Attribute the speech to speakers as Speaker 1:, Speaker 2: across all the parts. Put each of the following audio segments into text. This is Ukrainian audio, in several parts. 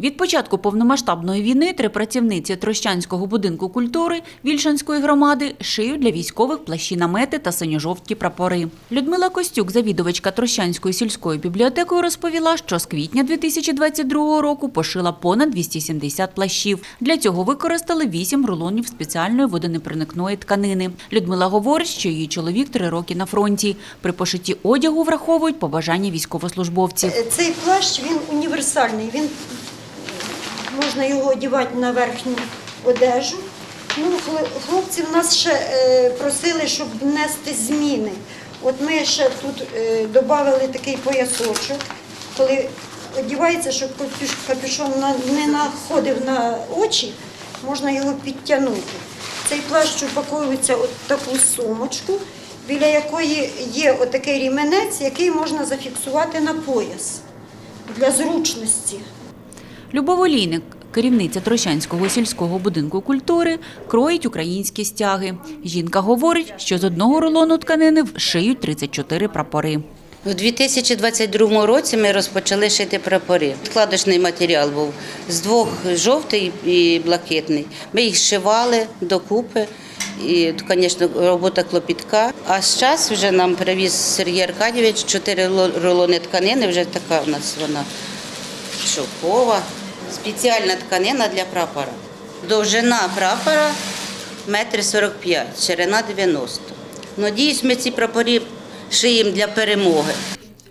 Speaker 1: Від початку повномасштабної війни три працівниці Трощанського будинку культури Вільшанської громади шиють для військових плащі намети та синьо-жовті прапори. Людмила Костюк, завідувачка Трощанської сільської бібліотекою, розповіла, що з квітня 2022 року пошила понад 270 плащів. Для цього використали 8 рулонів спеціальної водонепроникної тканини. Людмила говорить, що її чоловік три роки на фронті. При пошитті одягу враховують побажання військовослужбовців.
Speaker 2: Цей плащ він універсальний. Він можна його одягати на верхню одежу. Ну, хлопці в нас ще е, просили, щоб внести зміни. От ми ще тут е, додали такий поясочок, коли одягається, щоб капюшон не находив на очі, можна його підтягнути. Цей плащ упаковується в таку сумочку, біля якої є отакий ріменець, який можна зафіксувати на пояс для зручності.
Speaker 1: Любов Олійник, керівниця Трощанського сільського будинку культури, кроїть українські стяги. Жінка говорить, що з одного рулону тканини шиють 34 прапори.
Speaker 3: У 2022 році ми розпочали шити прапори. Складочний матеріал був з двох жовтий і блакитний. Ми їх зшивали докупи. І, звісно, робота клопітка. А з час вже нам привіз Сергій Аркадійович чотири ло- рулони тканини. Вже така в нас вона шовкова. Спеціальна тканина для прапора. Довжина прапора метр сорок п'ять, ширина 90. Надіюсь, ми ці прапори шиємо для перемоги.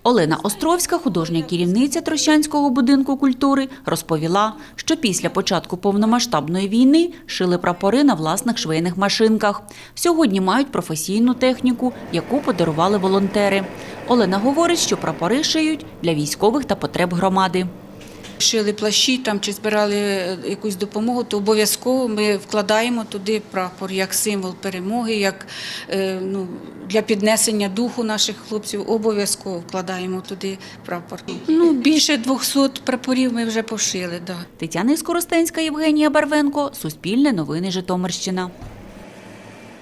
Speaker 1: Олена Островська, художня керівниця Трощанського будинку культури, розповіла, що після початку повномасштабної війни шили прапори на власних швейних машинках. Сьогодні мають професійну техніку, яку подарували волонтери. Олена говорить, що прапори шиють для військових та потреб громади.
Speaker 4: Шили плащі там чи збирали е, якусь допомогу, то обов'язково ми вкладаємо туди прапор як символ перемоги, як е, ну, для піднесення духу наших хлопців. Обов'язково вкладаємо туди прапор. Ну, більше 200 прапорів ми вже пошили. Да.
Speaker 1: Тетяна Іскоростенська, Євгенія Барвенко, Суспільне новини Житомирщина.